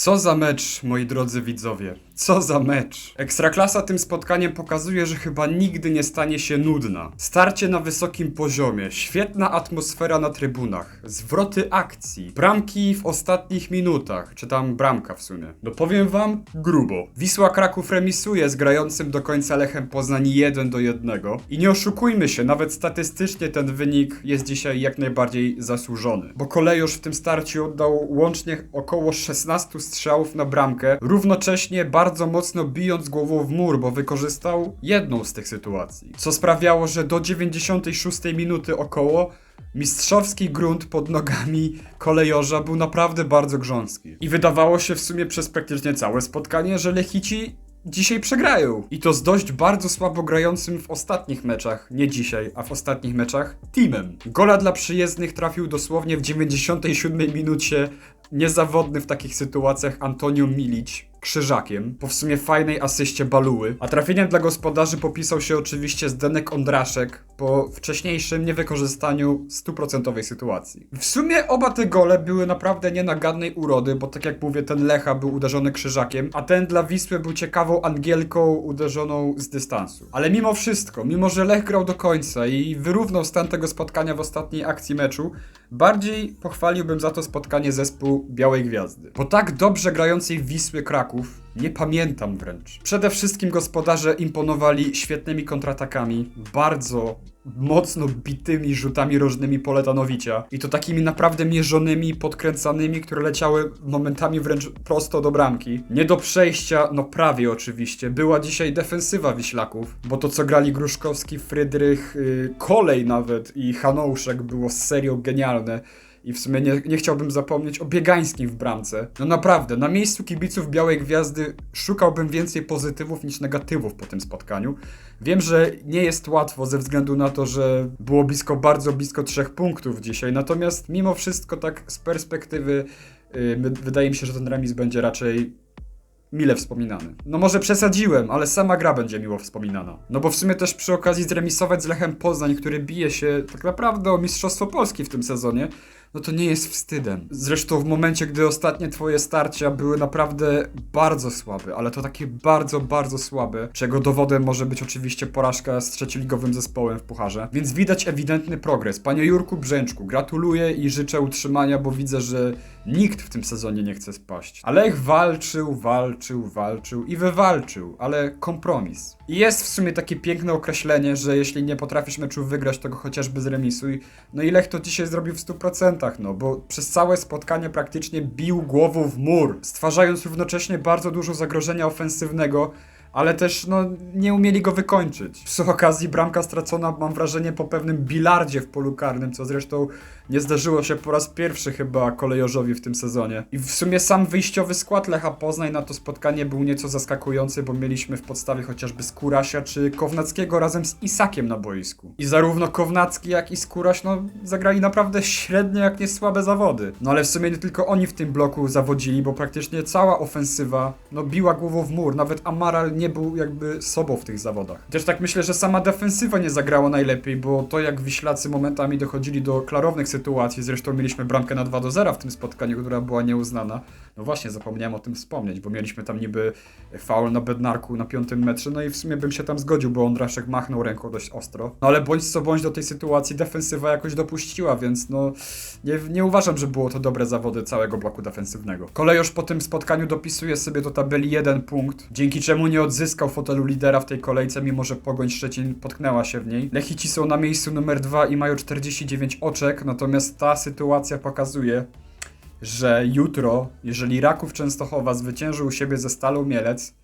Co za mecz, moi drodzy widzowie. Co za mecz. Ekstraklasa tym spotkaniem pokazuje, że chyba nigdy nie stanie się nudna. Starcie na wysokim poziomie, świetna atmosfera na trybunach, zwroty akcji, bramki w ostatnich minutach, czy tam bramka w sumie. No powiem wam, grubo. Wisła Kraków remisuje z grającym do końca Lechem Poznań 1 do 1. I nie oszukujmy się, nawet statystycznie ten wynik jest dzisiaj jak najbardziej zasłużony. Bo Kolejosz w tym starciu oddał łącznie około 16 strzałów na bramkę, równocześnie bardzo mocno bijąc głową w mur, bo wykorzystał jedną z tych sytuacji. Co sprawiało, że do 96 minuty około mistrzowski grunt pod nogami kolejorza był naprawdę bardzo grząski. I wydawało się w sumie przez praktycznie całe spotkanie, że Lechici dzisiaj przegrają. I to z dość bardzo słabo grającym w ostatnich meczach, nie dzisiaj, a w ostatnich meczach, teamem. Gola dla przyjezdnych trafił dosłownie w 97 minucie niezawodny w takich sytuacjach Antonio Milic krzyżakiem, po w sumie fajnej asyście Baluły, a trafieniem dla gospodarzy popisał się oczywiście Zdenek Ondraszek po wcześniejszym niewykorzystaniu stuprocentowej sytuacji. W sumie oba te gole były naprawdę nienagannej urody, bo tak jak mówię, ten Lecha był uderzony krzyżakiem, a ten dla Wisły był ciekawą angielką uderzoną z dystansu. Ale mimo wszystko, mimo że Lech grał do końca i wyrównał stan tego spotkania w ostatniej akcji meczu, bardziej pochwaliłbym za to spotkanie zespół Białej Gwiazdy. Po tak dobrze grającej Wisły Kraków nie pamiętam wręcz. Przede wszystkim gospodarze imponowali świetnymi kontratakami, bardzo mocno bitymi rzutami rożnymi Poletanowicia i to takimi naprawdę mierzonymi, podkręcanymi, które leciały momentami wręcz prosto do bramki. Nie do przejścia, no prawie oczywiście, była dzisiaj defensywa Wiślaków, bo to co grali Gruszkowski, Frydrych, yy, Kolej nawet i Hanouszek było serio genialne. I w sumie nie, nie chciałbym zapomnieć o Biegańskim w bramce. No naprawdę, na miejscu kibiców Białej Gwiazdy szukałbym więcej pozytywów niż negatywów po tym spotkaniu. Wiem, że nie jest łatwo ze względu na to, że było blisko, bardzo blisko trzech punktów dzisiaj. Natomiast mimo wszystko tak z perspektywy yy, wydaje mi się, że ten remis będzie raczej mile wspominany. No może przesadziłem, ale sama gra będzie miło wspominana. No bo w sumie też przy okazji zremisować z Lechem Poznań, który bije się tak naprawdę o Mistrzostwo Polski w tym sezonie, no to nie jest wstydem. Zresztą w momencie, gdy ostatnie twoje starcia były naprawdę bardzo słabe, ale to takie bardzo, bardzo słabe, czego dowodem może być oczywiście porażka z trzecioligowym zespołem w Pucharze. Więc widać ewidentny progres. Panie Jurku Brzęczku, gratuluję i życzę utrzymania, bo widzę, że nikt w tym sezonie nie chce spaść. Ale ich walczył, walczył, walczył i wywalczył, ale kompromis. I jest w sumie takie piękne określenie, że jeśli nie potrafisz meczu wygrać, to go chociażby zremisuj. No i Lech to dzisiaj zrobił w 100%, no bo przez całe spotkanie praktycznie bił głową w mur, stwarzając równocześnie bardzo dużo zagrożenia ofensywnego, ale też no, nie umieli go wykończyć. Przy okazji bramka stracona, mam wrażenie, po pewnym bilardzie w polu karnym, co zresztą nie zdarzyło się po raz pierwszy chyba kolejorzowi w tym sezonie. I w sumie sam wyjściowy skład Lecha Poznań na to spotkanie był nieco zaskakujący, bo mieliśmy w podstawie chociażby Skurasia czy Kownackiego razem z Isakiem na boisku. I zarówno Kownacki jak i Skuraś no, zagrali naprawdę średnie jak nie słabe zawody. No ale w sumie nie tylko oni w tym bloku zawodzili, bo praktycznie cała ofensywa no, biła głową w mur. Nawet Amaral nie był jakby sobą w tych zawodach. Też tak myślę, że sama defensywa nie zagrała najlepiej, bo to jak Wiślacy momentami dochodzili do klarownych sytuacji, zresztą mieliśmy bramkę na 2 do 0 w tym spotkaniu, która była nieuznana. No właśnie, zapomniałem o tym wspomnieć, bo mieliśmy tam niby faul na Bednarku na piątym metrze, no i w sumie bym się tam zgodził, bo Ondraszek machnął ręką dość ostro. No ale bądź co bądź do tej sytuacji defensywa jakoś dopuściła, więc no nie, nie uważam, że było to dobre zawody całego bloku defensywnego. Kolejosz po tym spotkaniu dopisuje sobie do tabeli jeden punkt, dzięki czemu nie odzyskał fotelu lidera w tej kolejce, mimo że Pogoń Szczecin potknęła się w niej. Lechici są na miejscu numer dwa i mają 49 oczek, natomiast ta sytuacja pokazuje, że jutro, jeżeli Raków Częstochowa zwycięży u siebie ze Stalą Mielec,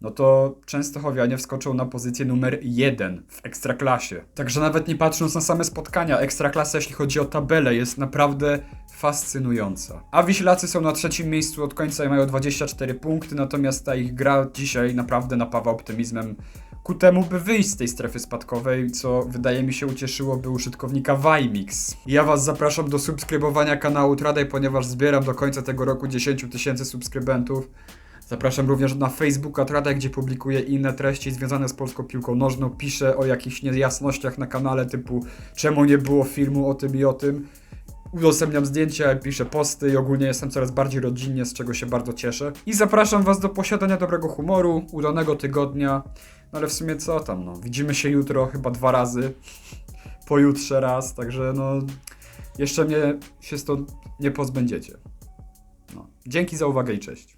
no to Częstochowianie wskoczą na pozycję numer jeden w Ekstraklasie. Także nawet nie patrząc na same spotkania, Ekstraklasa jeśli chodzi o tabelę jest naprawdę fascynująca. A Wiślacy są na trzecim miejscu od końca i mają 24 punkty, natomiast ta ich gra dzisiaj naprawdę napawa optymizmem ku temu, by wyjść z tej strefy spadkowej, co wydaje mi się ucieszyłoby użytkownika Vimix. Ja Was zapraszam do subskrybowania kanału Tradej, ponieważ zbieram do końca tego roku 10 tysięcy subskrybentów. Zapraszam również na Facebooka Tradę, gdzie publikuję inne treści związane z polską piłką nożną. Piszę o jakichś niejasnościach na kanale typu czemu nie było filmu o tym i o tym. udostępniam zdjęcia, piszę posty i ogólnie jestem coraz bardziej rodzinnie, z czego się bardzo cieszę. I zapraszam Was do posiadania dobrego humoru, udanego tygodnia. No ale w sumie co tam, no. Widzimy się jutro chyba dwa razy. Pojutrze raz, także no. Jeszcze mnie się stąd nie pozbędziecie. No. Dzięki za uwagę i cześć.